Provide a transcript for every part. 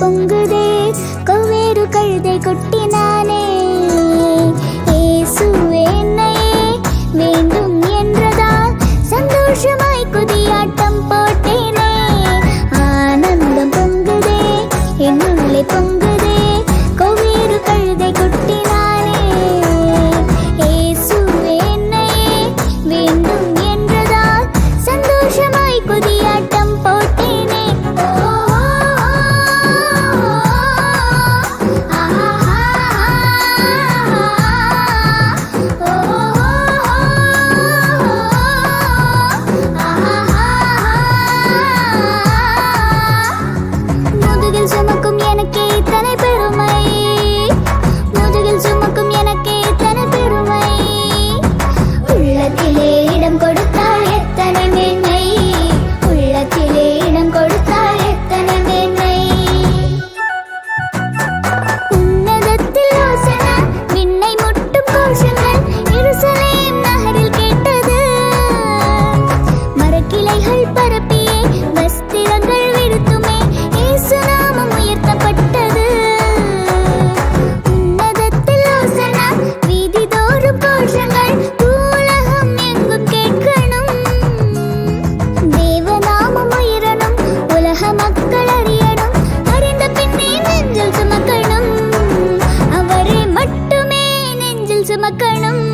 பொங்குதே கொவ்வேறு கழுதை கொட்டினானே. சுமக்கணும்.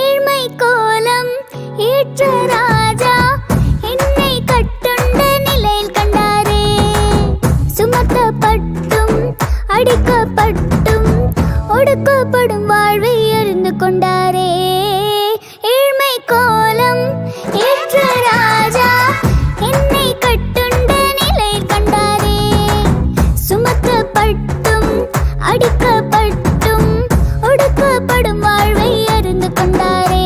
ஏழ்மை கோலம் ஏற்றரா சுமக்கப்பட்டும் அடிக்கப்பட்டும் ஒடுக்கப்படும் வாழ்வை அறிந்து கொண்டாரே. ஏழ்மை கோலம் ஏற்ற ராஜா என்னை கட்டுண்ட நிலையில் கண்டாரே. சுமக்கப்பட்டும் அடிக்கப்பட்டும் ஒடுக்கப்படும் வாழ்வை அறிந்து கொண்டாரே.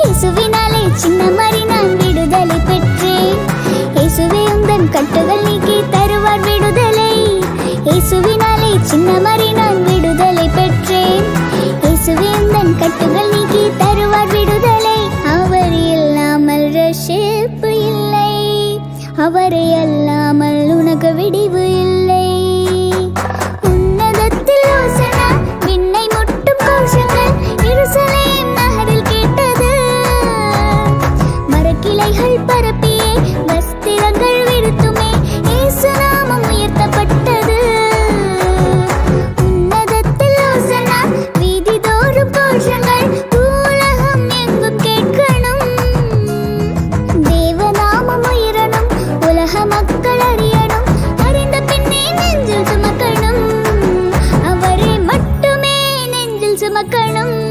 இயேசுவினாலே சின்ன மறி நான் விடுதலை பெற்றேன். இயேசுவே உந்தன் கட்டுகள் சின்னமறி நான் விடுதலை பெற்றேன். இயேசுவேந்தன் கட்டுகள் நீக்கி தருவார் விடுதலை. அவர் இல்லாமல் ரஷிப்பு இல்லை. அவரை அல்லாமல் உனக்கு விடிவு இல்லை. உன்னதத்தில் யோசனை விண்ணை முட்டும் கோஷங்கள் இருசலேம் மரக்கிளைகள் பரப்பு மகனும்